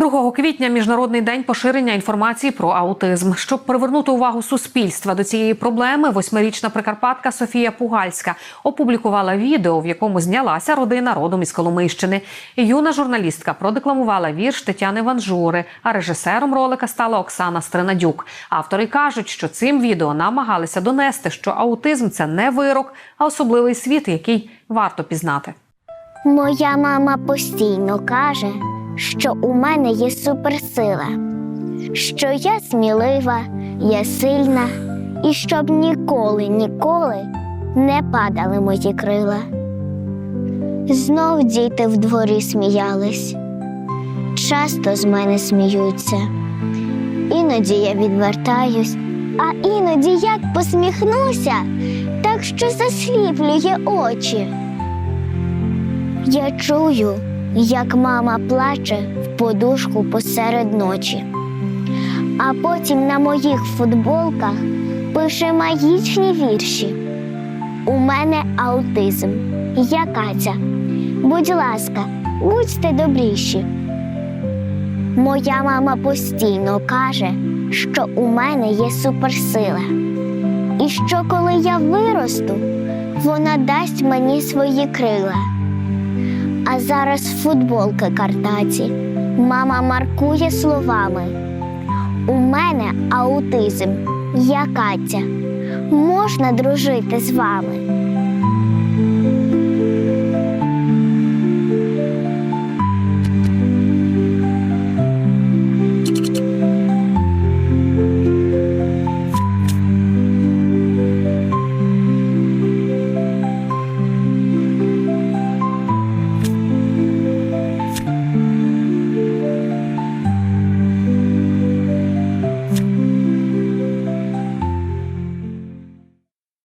2 квітня міжнародний день поширення інформації про аутизм. Щоб привернути увагу суспільства до цієї проблеми, восьмирічна прикарпатка Софія Пугальська опублікувала відео, в якому знялася родина родом із Коломийщини. Юна журналістка продекламувала вірш Тетяни Ванжури, а режисером ролика стала Оксана Стринадюк. Автори кажуть, що цим відео намагалися донести, що аутизм це не вирок, а особливий світ, який варто пізнати. Моя мама постійно каже, що у мене є суперсила, що я смілива, я сильна, і щоб ніколи, ніколи не падали мої крила. Знов діти в дворі сміялись, часто з мене сміються. Іноді я відвертаюсь, а іноді як посміхнуся, так що засліплює очі. Я чую, як мама плаче в подушку посеред ночі, а потім на моїх футболках пише магічні вірші. У мене аутизм. Я Катя. Будь ласка, будьте добріші. Моя мама постійно каже, що у мене є суперсила, і що коли я виросту, вона дасть мені свої крила. А зараз футболки картаті. Мама маркує словами. У мене аутизм, я Катя. Можна дружити з вами.